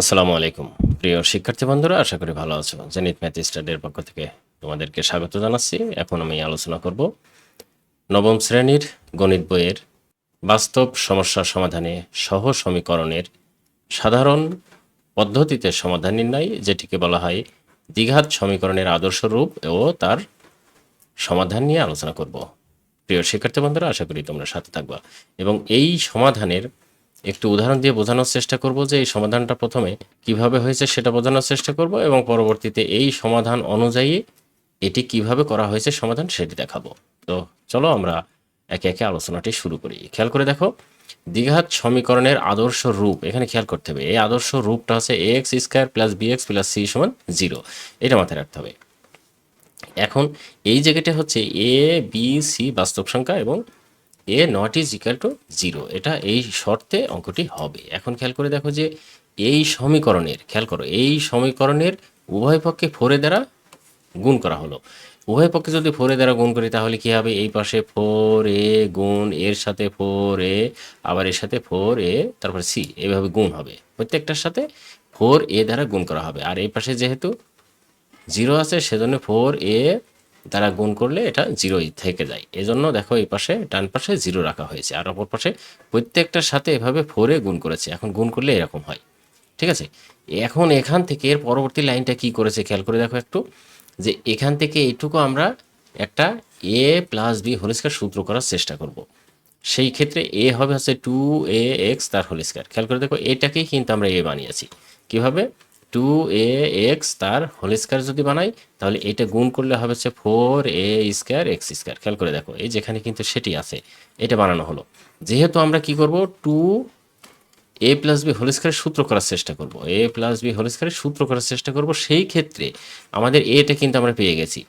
আসসালামু আলাইকুম। প্রিয় শিক্ষার্থী বন্ধুরা, আশা করি ভালো আছো। জেনিত ম্যাথ স্টাডির পক্ষ থেকে তোমাদেরকে স্বাগত জানাচ্ছি। এখন আমি আলোচনা করব নবম শ্রেণির গণিত বইয়ের বাস্তব সমস্যা সমাধানে সহ সমীকরণের সাধারণ পদ্ধতিতে সমাধান নির্ণয়, যেটিকে বলা হয় দ্বিঘাত সমীকরণের আদর্শ রূপ ও তার সমাধান নিয়ে আলোচনা করব। প্রিয় শিক্ষার্থী বন্ধুরা, আশা করি তোমরা সাথে থাকবা। এবং এই সমাধানের একটু উদাহরণ দিয়ে বোঝানোর চেষ্টা করব যে এই সমাধানটা প্রথমে কীভাবে হয়েছে সেটা বোঝানোর চেষ্টা করব এবং পরবর্তীতে এই সমাধান অনুযায়ী এটি কীভাবে করা হয়েছে সমাধান সেটি দেখাবো। তো চলো আমরা একে একে আলোচনাটি শুরু করি। খেয়াল করে দেখো, দ্বিঘাত সমীকরণের আদর্শ রূপ, এখানে খেয়াল করতে হবে, এই আদর্শ রূপটা হচ্ছে a x square plus b x plus c সমান জিরো এটা মাথায় রাখতে হবে। এখন এই জায়গাটা হচ্ছে এ বি সি বাস্তব সংখ্যা এবং a not is equal to zero এটা এই শর্তে অঙ্কটি হবে। এখন খেয়াল করে দেখো যে এই সমীকরণের, খেয়াল করো, এই সমীকরণের উভয় পক্ষে ফোরে দ্বারা গুণ করা হলো। উভয় পক্ষে যদি ফোরে দ্বারা গুণ করি তাহলে কি হবে? এই পাশে ফোর এ গুণ, এর সাথে ফোর এ, আবার এর সাথে ফোর এ, তারপর সি এভাবে গুণ হবে। প্রত্যেকটার সাথে ফোর এ দ্বারা গুণ করা হবে। আর এই পাশে যেহেতু জিরো আছে, সেজন্য ফোর এ দ্বারা গুণ করলে এটা জিরোই থেকে যায়। এজন্য দেখো এই পাশে, ডান পাশে জিরো রাখা হয়েছে আর অপর পাশে প্রত্যেকটার সাথে এভাবে ফোরে গুণ করেছে। এখন গুণ করলে এরকম হয়। ঠিক আছে? এখন এখান থেকে এর পরবর্তী লাইনটা কি করেছে খেয়াল করে দেখো একটু। যে এখান থেকে এইটুকু আমরা একটা a plus b whole square সূত্র করার চেষ্টা করব। সেই ক্ষেত্রে এ হবে হচ্ছে টু এ এক্স তার হোল স্কয়ার খেয়াল করে দেখো, এটাকেই কিন্তু আমরা এ বানিয়েছি। কীভাবে? টু এ এক্স তার হোল স্কয়ার যদি বানাই, তাহলে এটা গুণ করলে হবে হচ্ছে four a square x square খেয়াল করে দেখো, এই যেখানে কিন্তু সেটি আছে, এটা বানানো হলো। যেহেতু আমরা কি করব? Two a plus b whole স্কয়ারের সূত্র করার চেষ্টা করব। এ প্লাস বি হোল স্কয়ারের সূত্র করার চেষ্টা করব, সেই ক্ষেত্রে আমাদের এটা কিন্তু আমরা পেয়ে গেছি।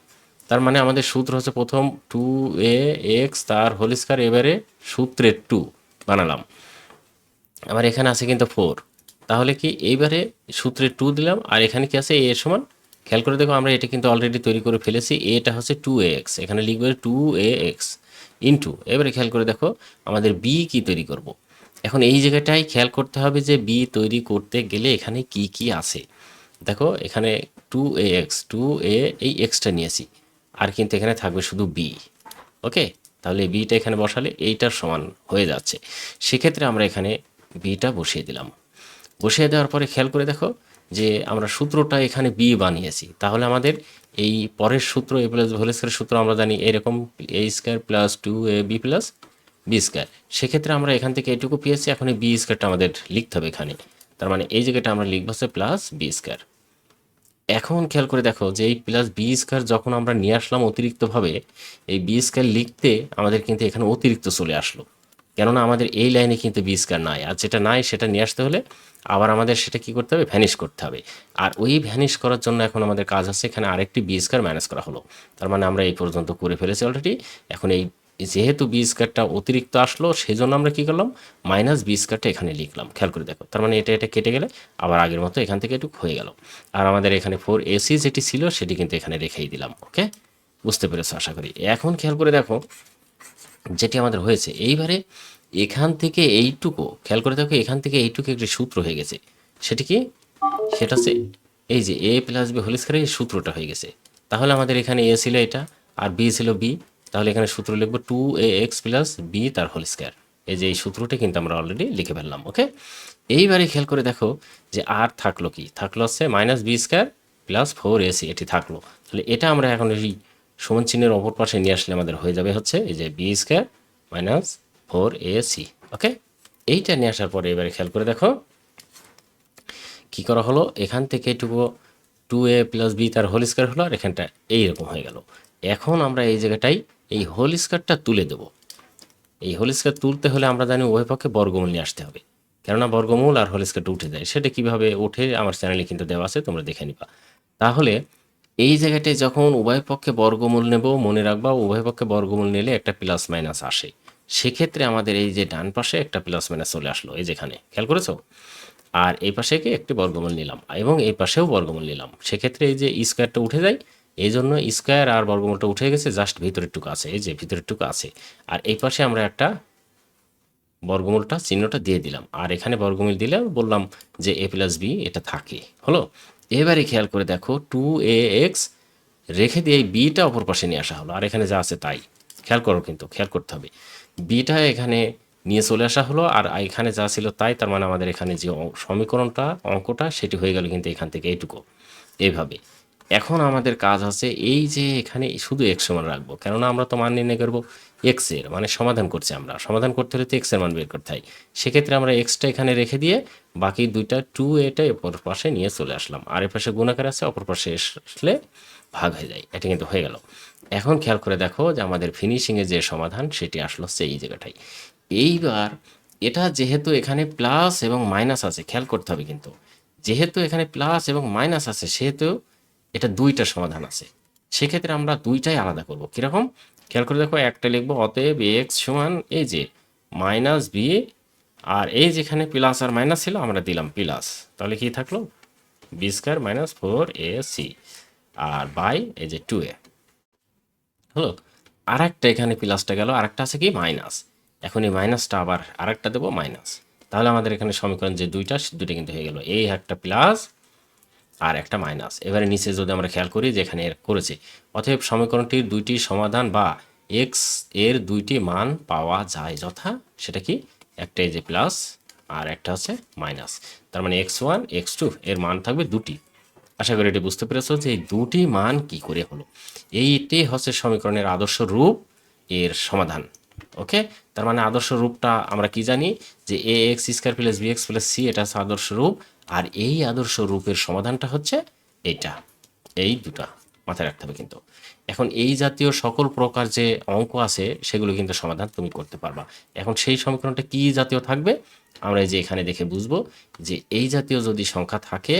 তার মানে আমাদের সূত্র হচ্ছে প্রথম টু এ এক্স তার হোল স্কয়ার এবারে সূত্রের টু বানালাম। আমার এখানে আছে কিন্তু ফোর তাহলে কি এইবারে সূত্রে টু দিলাম, আর এখানে কি আছে? এ এর সমান? খেয়াল করে দেখো আমরা এটা কিন্তু অলরেডি তৈরি করে ফেলেছি। এটা হচ্ছে টু এ এক্স এখানে লিখবে টু এ এক্স ইন্টু এবারে খেয়াল করে দেখো, আমাদের বি কি তৈরি করব। এখন এই জায়গাটাই খেয়াল করতে হবে যে বি তৈরি করতে গেলে এখানে কি কি আছে। দেখো, এখানে two a x two a এই এক্সটা নিয়েছি। আর কিন্তু এখানে থাকবে শুধু বি ওকে? তাহলে বিটা এখানে বসালে এইটার সমান হয়ে যাচ্ছে। সেক্ষেত্রে আমরা এখানে বিটা বসিয়ে দিলাম। বসিয়ে দেওয়ার পরে খেয়াল করে দেখো যে আমরা সূত্রটা এখানে বি বানিয়েছি। তাহলে আমাদের এই পরের সূত্র এ প্লাস হোল স্কয়ার সূত্র আমরা জানি এরকম a square plus two a b plus b square সেক্ষেত্রে আমরা এখান থেকে এটুকু পেয়েছি, এখন এই বি স্কয়ারটা আমাদের লিখতে হবে এখানে। তার মানে এই জায়গাটা আমরা লিখব হচ্ছে প্লাস বি স্কয়ার এখন খেয়াল করে দেখো যে এই প্লাস বি স্কয়ার যখন আমরা নিয়ে আসলাম অতিরিক্তভাবে, এই বি স্কয়ার লিখতে আমাদের কিন্তু এখানে অতিরিক্ত চলে আসলো। কেননা আমাদের এই লাইনে কিন্তু বি স্কয়ার নাই। আর যেটা নাই, সেটা নিয়ে আসতে হলে আবার আমাদের সেটা কি করতে হবে? ভ্যানিশ করতে হবে। আর ওই ভ্যানিশ করার জন্য এখন আমাদের কাজ আছে, এখানে আরেকটি বি স্কয়ার ম্যানেজ করা হলো। তার মানে আমরা এই পর্যন্ত করে ফেলেছি অলরেডি এখন এই যেহেতু বি স্কয়ারটা অতিরিক্ত আসলো সেই জন্য আমরা কি করলাম? মাইনাস বি স্কয়ারটা এখানে লিখলাম। খেয়াল করে দেখো। তার মানে এটা এটা কেটে গেলে আবার আগের মতো এখান থেকে একটু হয়ে গেল। আর আমাদের এখানে ফোর এসি যেটি ছিল, সেটি কিন্তু এখানে রেখেই দিলাম। ওকে বুঝতে পেরেছ আশা করি। এখন খেয়াল করে দেখো যেটি আমাদের হয়েছে। এইবারে এখান থেকে এইটুকু, খেয়াল করে দেখো এখান থেকে এইটুকু একটি সূত্র হয়ে গেছে। সেটি কি? সেটা হচ্ছে এই যে এ প্লাস বি হোল এই সূত্রটা হয়ে গেছে। তাহলে আমাদের এখানে এ ছিল এটা, আর বি ছিল বি তাহলে এখানে সূত্র লিখব two a x plus b তার হোল স্কয়ার এই যে এই সূত্রটা কিন্তু আমরা অলরেডি লিখে ফেললাম ওকে এইবারে খেয়াল করে দেখো যে আর থাকল কি? থাকল হচ্ছে minus b square plus four ac এটি থাকল। তাহলে এটা আমরা এখন এই সমান চিহ্নের অপর পাশে নিয়ে আসলে আমাদের হয়ে যাবে হচ্ছে এই যে b square minus four a c okay এইটা নিয়ে আসার পরে এবারে খেয়াল করে দেখো। কি করা হলো? এখান থেকে এটুকু টু এ প্লাস বি তার হোল স্কয়ার হলো আর এখানটা এইরকম হয়ে গেল। এখন আমরা এই জায়গাটাই এই হোল স্কয়ারটা তুলে দেব। এই হোল স্কয়ার তুলতে হলে আমরা জানি উভয় পক্ষে বর্গমূল নিয়ে আসতে হবে। কেননা বর্গমূল আর হোল স্কয়ারটা উঠে যায়। সেটা কীভাবে ওঠে আমার চ্যানেলে কিন্তু দেওয়া আছে, তোমরা দেখে নিবা। তাহলে এই জায়গাটায় যখন উভয় পক্ষে বর্গমূল নেব, মনে রাখবা উভয় পক্ষে বর্গমূল নিলে একটা প্লাস মাইনাস আসে। সেক্ষেত্রে আমাদের এই যে ডান পাশে একটা প্লাস মাইনাস চলে আসলো, এই যেখানে, খেয়াল করেছ? আর এই পাশে কি একটি বর্গমূল নিলাম এবং এই পাশেও বর্গমূল নিলাম। সেক্ষেত্রে এই যে স্কোয়ারটা উঠে যায়, এই জন্য স্কোয়ার আর বর্গমূলটা উঠে গেছে জাস্ট ভিতরের টুকু আছে, এই যে ভিতরের টুকু আছে। আর এই পাশে আমরা একটা বর্গমূলটা, চিহ্নটা দিয়ে দিলাম। আর এখানে বর্গমূল দিলে বললাম যে এ প্লাস বি এটা থাকে, হলো? এবারে খেয়াল করে দেখো টু এ এক্স রেখে দিয়ে এই বিটা অপর পাশে নিয়ে আসা হলো। আর এখানে যা আছে তাই। খেয়াল করো কিন্তু, খেয়াল করতে হবে। বিটা এখানে নিয়ে চলে আসা হলো, আর এখানে যা ছিল তাই, তার মানে আমাদের এখানে যে সমীকরণটা, অঙ্কটা, সেটি হয়ে গেল কিন্তু এখান থেকে এইটুকু। এইভাবে। এখন আমাদের কাজ আছে এই যে এখানে শুধু এক্স সমান রাখব। কেননা আমরা তো মান নির্ণয় করব এক্সের মানে সমাধান করছি আমরা। সমাধান করতে হলে তো এক্সের মান বের করতে হয়। সেক্ষেত্রে আমরা এক্সটা এখানে রেখে দিয়ে বাকি দুইটা টু এটা অপর পাশে নিয়ে চলে আসলাম। আর এ পাশে গুণাকার আছে, অপর পাশে আসলে ভাগ হয়ে যায়। এটা কিন্তু হয়ে গেল। এখন খেয়াল করে দেখো যে আমাদের ফিনিশিংয়ে যে সমাধান, সেটি আসলো সেই জায়গাটাই। এইবার এটা যেহেতু এখানে প্লাস এবং মাইনাস আছে, খেয়াল করতে হবে কিন্তু। যেহেতু এখানে প্লাস এবং মাইনাস আছে, সেহেতু এটা দুইটা সমাধান আছে। সেক্ষেত্রে আমরা দুইটাই আলাদা করব। কীরকম? খেয়াল করে দেখো, একটা লিখব, অতএব এক্স সমান এই যে মাইনাস বি আর এই যেখানে প্লাস আর মাইনাস ছিল, আমরা দিলাম প্লাস তাহলে কি থাকল? B square minus four a c R by এই যে টু এ হলো? আর একটা এখানে প্লাসটা গেল আর একটা আছে কি? মাইনাস এখন এই মাইনাসটা আবার আর একটা দেবো মাইনাস তাহলে আমাদের এখানে সমীকরণ যে দুইটা দুইটা কিন্তু হয়ে গেল। এই একটা প্লাস আর একটা মাইনাস। এবারে নিচে যদি আমরা খেয়াল করি যে এখানে করেছে, অতএব সমীকরণটির দুইটি সমাধান বা এক্সের দুইটি মান পাওয়া যায় যথা, সেটা কি? একটা যে প্লাস আর একটা হচ্ছে মাইনাস তার মানে এক্স ওয়ান এক্স টু এর মান থাকবে দুটি। আশা করি এটি বুঝতে পেরেছ যে এই দুটি মান কি করে হলো। এইটি হচ্ছে সমীকরণের আদর্শ রূপ এর সমাধান ওকে তার মানে আদর্শ রূপটা আমরা কি জানি? যে a x square plus b x plus c এটা হচ্ছে আদর্শ রূপ। আর এই আদর্শ রূপের সমাধানটা হচ্ছে এইটা এই দুটা মাথায় রাখতে হবে কিন্তু। এখন এই জাতীয় সকল প্রকার যে অঙ্ক আছে, সেগুলো কিন্তু সমাধান তুমি করতে পারবা। এখন সেই সমীকরণটা কি জাতীয় থাকবে? আমরা যে এখানে দেখে বুঝব যে এই জাতীয় যদি সংখ্যা থাকে,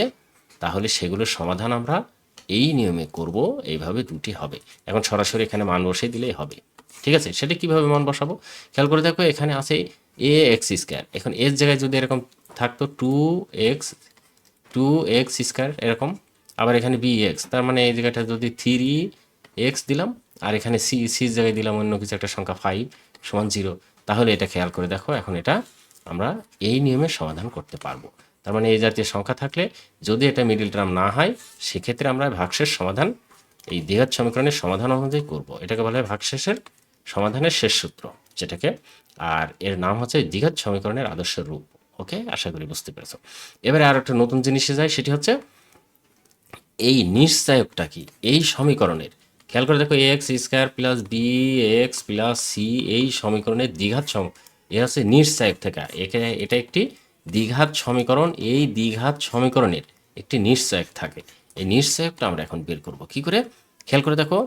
তাহলে সেগুলোর সমাধান আমরা এই নিয়মে করব, এইভাবে দুটি হবে। এখন সরাসরি এখানে মান বসিয়ে দিলেই হবে। ঠিক আছে? সেটা কীভাবে মান বসাবো? খেয়াল করে দেখো এখানে আছে এ এক্স স্কোয়ার এখন এর জায়গায় যদি এরকম থাকতো two x two x square এরকম। আবার এখানে বি এক্স তার মানে এই জায়গাটা যদি থ্রি এক্স দিলাম, আর এখানে সি সির জায়গায় দিলাম অন্য কিছু একটা সংখ্যা ফাইভ সমান জিরো তাহলে এটা খেয়াল করে দেখো, এখন এটা আমরা এই নিয়মে সমাধান করতে পারব। তার মানে এই জাতীয় সংখ্যা থাকলে যদি এটা মিডিল টার্ম না হয়, সেক্ষেত্রে আমরা ভাগশেষ সমাধান, এই দ্বিঘাত সমীকরণের সমাধান অনুযায়ী করব। এটাকে বলা হয় ভাগশেষের সমাধানের শেষ সূত্র, যেটাকে, আর এর নাম হচ্ছে দ্বিঘাত সমীকরণের আদর্শ রূপ। ওকে? আশা করি বুঝতে পেরেছ। এবারে আর একটা নতুন জিনিসে যায় সেটি হচ্ছে এই নিশ্চায়কটা কি? এই সমীকরণের। খেয়াল করে দেখো x square plus b x plus c এই সমীকরণের দ্বিঘাত সম, এ হচ্ছে নিশ্চায়ক থেকে। একে, এটা একটি দ্বিঘাত সমীকরণ, এই দ্বিঘাত সমীকরণের একটি নিশ্চয়ক থাকে। এই নিশ্চয়কটা আমরা এখন বের করব। কি করে? খেয়াল করে দেখো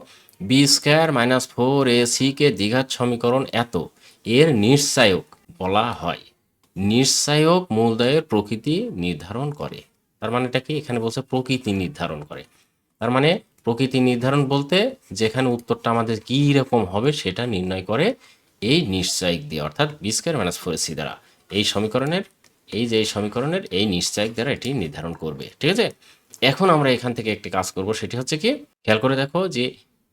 b square minus four a সিকে দ্বিঘাত সমীকরণ এত, এর নিশ্চায়ক বলা হয়। নিশ্চায়ক মূলদয়ের প্রকৃতি নির্ধারণ করে। তার মানে এটা কি? এখানে বলছে প্রকৃতি নির্ধারণ করে। তার মানে প্রকৃতি নির্ধারণ বলতে যেখানে উত্তরটা আমাদের কী রকম হবে সেটা নির্ণয় করে এই নিশ্চয়িক দিয়ে, অর্থাৎ b square minus four c দ্বারা। এই সমীকরণের, এই যে এই সমীকরণের, এই নিশ্চয়িক দ্বারা এটি নির্ধারণ করবে। ঠিক আছে? এখন আমরা এখান থেকে একটি কাজ করব, সেটি হচ্ছে কি? খেয়াল করে দেখো যে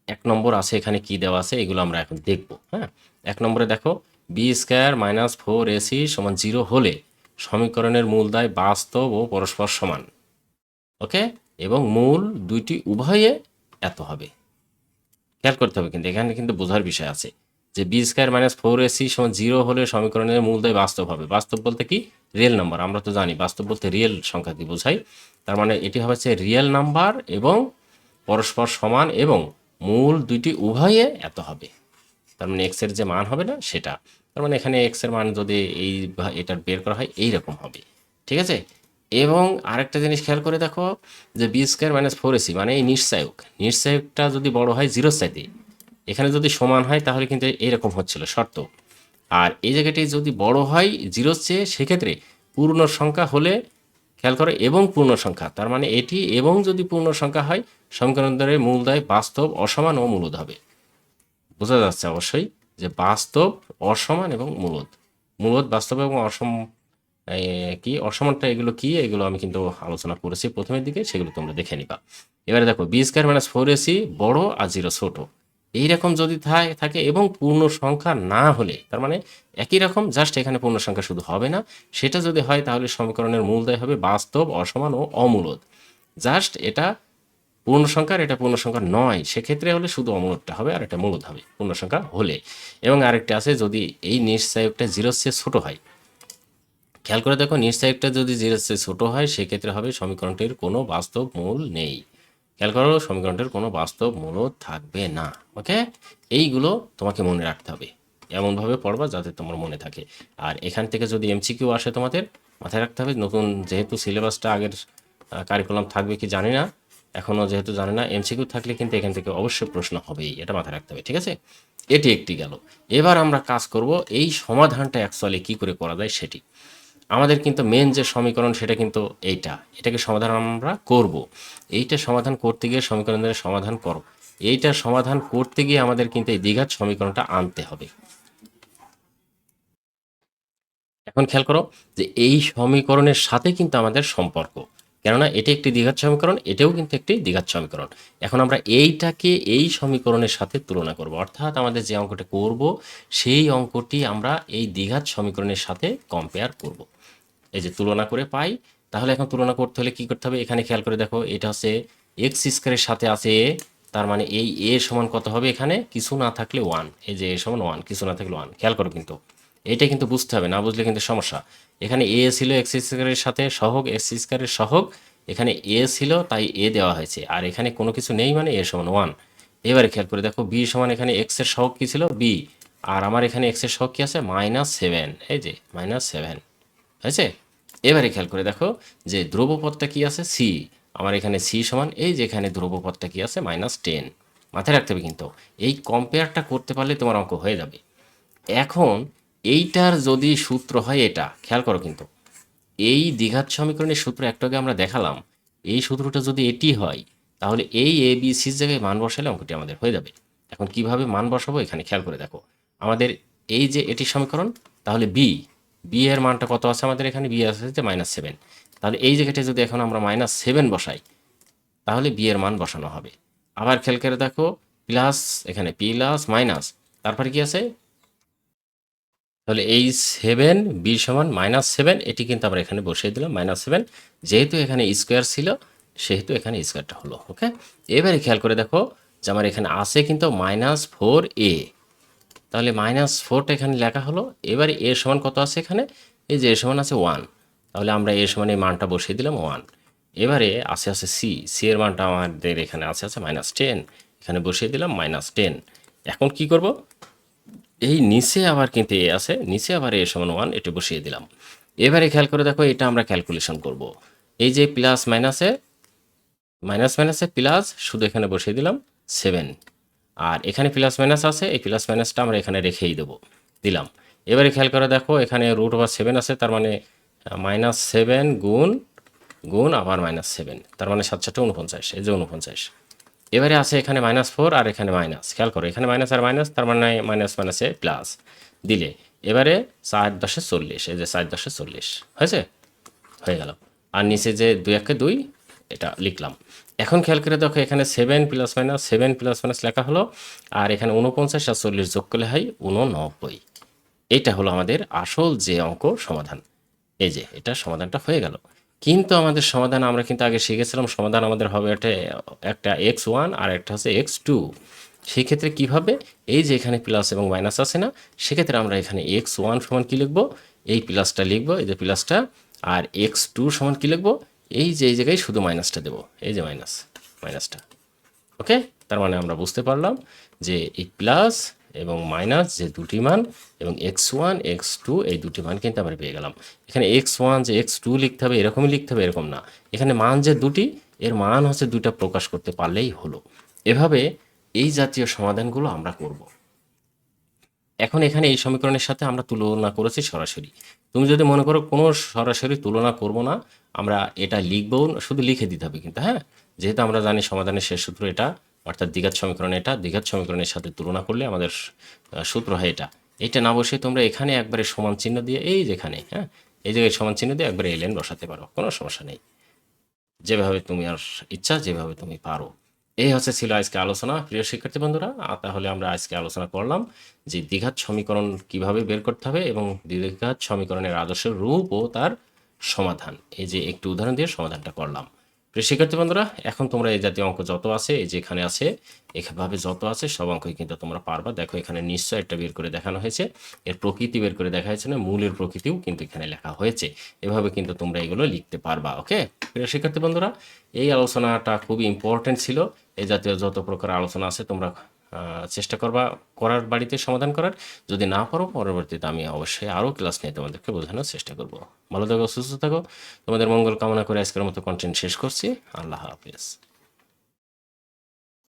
এক নম্বর আছে, এখানে কি দেওয়া আছে, এগুলো আমরা এখন দেখব হ্যাঁ? এক নম্বরে দেখো b square minus four ac সমান জিরো হলে সমীকরণের মূল দায় বাস্তব ও পরস্পর সমান। ওকে? এবং মূল দুইটি উভয়ে এত হবে। খেয়াল করতে হবে কিন্তু, এখানে কিন্তু বোঝার বিষয় আছে যে b square minus four ac সমান জিরো হলে সমীকরণের মূল দায় বাস্তব হবে। বাস্তব বলতে কি? রিয়েল নাম্বার, আমরা তো জানি, বাস্তব বলতে রিয়েল সংখ্যা সংখ্যাকে বোঝাই। তার মানে এটি হচ্ছে রিয়েল নাম্বার এবং পরস্পর সমান এবং মূল দুইটি উভয়ে এত হবে। তার মানে এক্সের যে মান হবে না, সেটা। তার মানে এখানে এক্সের মান যদি এই এটার বের করা হয় এই রকম হবে। ঠিক আছে? এবং আরেকটা জিনিস খেয়াল করে দেখো যে b square minus four ac মানে এই নিশ্চায়ক নিশ্চায়কটা যদি বড় হয় জিরোর চাইতে এখানে যদি সমান হয় তাহলে কিন্তু এইরকম হচ্ছিল, শর্ত। আর এই জায়গাটি যদি বড় হয় জিরোর চেয়ে, সেক্ষেত্রে পূর্ণ সংখ্যা হলে খেয়াল করো এবং পূর্ণ সংখ্যা। তার মানে এটি এবং যদি পূর্ণ সংখ্যা হয় সমীকরণ দ্বারা মূলদায় বাস্তব, অসমান ও মূলদ হবে। বোঝা যাচ্ছে অবশ্যই? যে বাস্তব, অসমান এবং মূলত মূলত বাস্তব এবং অসম কি? অসমানটা এগুলো কি? এগুলো আমি কিন্তু আলোচনা করেছি প্রথমের দিকে, সেগুলো তোমরা দেখে নিবা। এবারে দেখো b square minus four ac বড় আর জিরো ছোট। এইরকম যদি থাকে এবং পূর্ণ সংখ্যা না হলে, তার মানে একই রকম জাস্ট এখানে পূর্ণ সংখ্যা শুধু হবে না, সেটা যদি হয় তাহলে সমীকরণের মূলদায় হবে বাস্তব, অসমান ও অমূলদ। জাস্ট এটা পূর্ণ সংখ্যার এটা পূর্ণ সংখ্যা নয়। সেক্ষেত্রে হলে শুধু অমূলদটা হবে আর এটা মূলদ হবে। পূর্ণ সংখ্যা হলে। এবং আরেকটা আছে, যদি এই নিশ্চয়কটা জিরোর চেয়ে ছোট হয়, খেয়াল করে দেখো নিশ্চয়কটা যদি জিরোর চেয়ে ছোট হয়, সেক্ষেত্রে হবে সমীকরণটির কোনো বাস্তব মূল নেই। খেয়াল করো, সমীকরণটির কোনো বাস্তব মূল থাকবে না। ওকে? এইগুলো তোমাকে মনে রাখতে হবে। এমনভাবে পড়বা যাতে তোমার মনে থাকে। আর এখান থেকে যদি এমসিকিউ আসে তোমাদের, মাথায় রাখতে হবে, নতুন যেহেতু সিলেবাসটা আগের কারিকুলাম থাকবে কি জানি না এখনও যেহেতু জানে না এমসিকিউ থাকলে কিন্তু এখান থেকে অবশ্যই প্রশ্ন হবেই, এটা মাথায় রাখতে হবে, ঠিক আছে? এটি একটি গেল। এবার আমরা কাজ করব এই সমাধানটা অ্যাকচুয়ালি কী করে করা যায় সেটি। আমাদের কিন্তু মেন যে সমীকরণ, সেটা কিন্তু এইটা। এটাকে সমাধান আমরা করব। এইটা সমাধান করতে গিয়ে সমীকরণের সমাধান করো। এইটা সমাধান করতে গিয়ে আমাদের কিন্তু এই দীঘার সমীকরণটা আনতে হবে। এখন খেয়াল করো যে এই সমীকরণের সাথে কিন্তু আমাদের সম্পর্ক। কেননা এটি একটি দ্বিঘাত সমীকরণ, এটাও কিন্তু একটি দ্বিঘাত সমীকরণ। এখন আমরা এইটাকে এই সমীকরণের সাথে তুলনা করব। অর্থাৎ আমাদের যে অঙ্কটা করব, সেই অঙ্কটি আমরা এই দ্বিঘাত সমীকরণের সাথে কম্পেয়ার করব। এই যে তুলনা করে পাই, তাহলে এখন তুলনা করতে হলে কি করতে হবে? এখানে খেয়াল করে দেখো, এটা হচ্ছে এক্স স্কোয়ারের সাথে আছে এ তার মানে এই এ সমান কত হবে এখানে? কিছু না থাকলে ওয়ান এই যে এ সমান ওয়ান কিছু না থাকলে ওয়ান খেয়াল করো কিন্তু। এটা কিন্তু বুঝতে হবে, না বুঝলে কিন্তু সমস্যা। এখানে এ ছিল এক্স স্কোয়ারের সাথে সহগ এক্স স্কোয়ারের সহগ, এখানে এ ছিল, তাই এ দেওয়া হয়েছে। আর এখানে কোনো কিছু নেই মানে এ সমান ওয়ান এবারে খেয়াল করে দেখো বি সমান এখানে এক্সের সহগ কি ছিল? বি আর আমার এখানে এক্সের সহগ কি আছে? মাইনাস সেভেন এই যে মাইনাস সেভেন হয়েছে? এবারে খেয়াল করে দেখো, যে ধ্রুবপদটা কি আছে? সি আমার এখানে সি সমান, এই যে এখানে ধ্রুবপদটা কি আছে? মাইনাস টেন মাথায় রাখতে হবে কিন্তু, এই কম্পেয়ারটা করতে পারলে তোমার অঙ্ক হয়ে যাবে। এখন এইটার যদি সূত্র হয় এটা, খেয়াল করো কিন্তু। এই দ্বিঘাত সমীকরণের সূত্র একটু আগে আমরা দেখালাম, এই সূত্রটা যদি এটি হয়, তাহলে এই এ বি সির জায়গায় মান বসালে অঙ্কটি আমাদের হয়ে যাবে। এখন কীভাবে মান বসাবো এখানে খেয়াল করে দেখো। আমাদের এই যে এটি সমীকরণ, তাহলে বি বি এর মানটা কত আছে আমাদের এখানে? বি আছে যে মাইনাস সেভেন তাহলে এই জায়গাটা যদি এখন আমরা মাইনাস সেভেন বসাই, তাহলে বি এর মান বসানো হবে। আবার খেয়াল করে দেখো প্লাস এখানে প্লাস মাইনাস তারপরে কি আছে? তাহলে এই সেভেন, বি সমান মাইনাস সেভেন, এটি কিন্তু আমরা এখানে বসিয়ে দিলাম, মাইনাস সেভেন। যেহেতু এখানে স্কোয়ার ছিল, সেহেতু এখানে স্কোয়ারটা হলো, ওকে? এবারে খেয়াল করে দেখো যে আমার এখানে আছে কিন্তু মাইনাস ফোর এ। তাহলে মাইনাস ফোরটা এখানে লেখা হলো, এবারে এর সমান কত আছে এখানে? এই যে এর সমান আছে ওয়ান। তাহলে আমরা এর সমান এই মানটা বসিয়ে দিলাম ওয়ান। এবারে আছে আছে সি। সি এর মানটা আমাদের এখানে আছে আছে মাইনাস টেন। এখানে বসিয়ে দিলাম মাইনাস টেন। এখন কি করব? এই নিচে আবার কিন্তু এ আছে, নিচে আবার এ সমান ওয়ান এটি বসিয়ে দিলাম। এবারে খেয়াল করে দেখো, এটা আমরা ক্যালকুলেশন করব। এই যে প্লাস মাইনাসে মাইনাস মাইনাসে প্লাস শুধু এখানে বসিয়ে দিলাম সেভেন আর এখানে প্লাস মাইনাস আছে, এই প্লাস মাইনাসটা আমরা এখানে রেখেই দেবো, দিলাম। এবারে খেয়াল করে দেখো, এখানে রুট ওভার সেভেন আছে, তার মানে মাইনাস সেভেন গুণ গুণ আবার মাইনাস সেভেন তার মানে সাত সাতটা উনপঞ্চাশ এই যে উনপঞ্চাশ এবারে আছে এখানে মাইনাস ফোর আর এখানে মাইনাস খেয়াল করো, এখানে মাইনাস আর মাইনাস তার মানে মাইনাস মাইনাসে প্লাস দিলে, এবারে চার দশে চল্লিশ, এই যে চার দশে চল্লিশ, হয়েছে? হয়ে গেল। আর নিচে যে দুই একে দুই, এটা লিখলাম। এখন খেয়াল করে দেখো, এখানে seven plus minus seven plus minus লেখা হলো, আর এখানে উনপঞ্চাশ আর চল্লিশ যোগ করলে হয় উননব্বই এটা হলো আমাদের আসল যে অঙ্ক সমাধান। এই যে, এটা সমাধানটা হয়ে গেল। কিন্তু আমাদের সমাধান আমরা কিন্তু আগে শিখেছিলাম, সমাধান আমাদের হবে একটা একটা এক্স ওয়ান আর একটা হচ্ছে এক্স টু সেই ক্ষেত্রে কীভাবে? এই যে এখানে প্লাস এবং মাইনাস আছে না, সেক্ষেত্রে আমরা এখানে এক্স ওয়ান সমান কী লিখব? এই প্লাসটা লিখব, এই যে প্লাসটা আর এক্স টু সমান কী লিখব? এই যে এই জায়গায় শুধু মাইনাসটা দেবো, এই যে মাইনাস মাইনাসটা ওকে তার মানে আমরা বুঝতে পারলাম যে এই প্লাস এবং মাইনাস যে দুটি মান এবং এক্স ওয়ান, এক্স টু, এই দুটি মান কিন্তু আমরা পেয়ে গেলাম। এখানে এক্স ওয়ান যে এক্স টু লিখতে হবে, এরকমই লিখতে হবে, এরকম না। এখানে মান যে দুটি, এর মান হচ্ছে দুইটা প্রকাশ করতে পারলেই হলো। এভাবে এই জাতীয় সমাধানগুলো আমরা করব। এখন এখানে এই সমীকরণের সাথে আমরা তুলনা করেছি সরাসরি। তুমি যদি মনে করো কোনো সরাসরি তুলনা করব না, আমরা এটা লিখব শুধু লিখে দিতে হবে কিন্তু হ্যাঁ? যেহেতু আমরা জানি সমাধানের শেষ সূত্র এটা অর্থাৎ দ্বিঘাত সমীকরণ এটা, দ্বিঘাত সমীকরণের সাথে তুলনা করলে আমাদের সূত্র হয় এটা। এটা না বসে তোমরা এখানে একবারে সমান চিহ্ন দিয়ে, এই যেখানে হ্যাঁ এই জায়গায় সমান চিহ্ন দিয়ে একবারে এলেন বসাতে পারো, কোনো সমস্যা নেই। যেভাবে তুমি আর ইচ্ছা, যেভাবে তুমি পারো। এই হচ্ছে ছিল আজকে আলোচনা। প্রিয় শিক্ষার্থী বন্ধুরা তাহলে আমরা আজকে আলোচনা করলাম যে দ্বিঘাত সমীকরণ কীভাবে বের করতে হবে এবং দ্বিঘাত সমীকরণের আদর্শ রূপ ও তার সমাধান। এই যে একটু উদাহরণ দিয়ে সমাধানটা করলাম। প্রিয় শিক্ষার্থী বন্ধুরা, এখন তোমরা এই জাতীয় অঙ্ক যত আছে, এই যে এখানে আছে, এভাবে যত আছে, সব অঙ্কই কিন্তু তোমরা পারবা। দেখো, এখানে নিশ্চয় একটা বের করে দেখানো হয়েছে। এর প্রকৃতি বের করে দেখা হয়েছে না, মূলের প্রকৃতিও কিন্তু এখানে লেখা হয়েছে। এভাবে কিন্তু তোমরা এগুলো লিখতে পারবা, ওকে? প্রিয় শিক্ষার্থী বন্ধুরা, এই আলোচনাটা খুবই ইম্পর্টেন্ট ছিল। এই জাতীয় যত প্রকার আলোচনা আছে, তোমরা চেষ্টা করবা, করার বাড়িতে সমাধান করার। যদি না পারো, পরবর্তীতে আমি অবশ্যই আরও ক্লাস নিয়ে তোমাদেরকে বোঝানোর চেষ্টা করব। ভালো থাকো, সুস্থ থাকো। তোমাদের মঙ্গল কামনা করে আজকের মতো কন্টেন্ট শেষ করছি। আল্লাহ হাফিজ।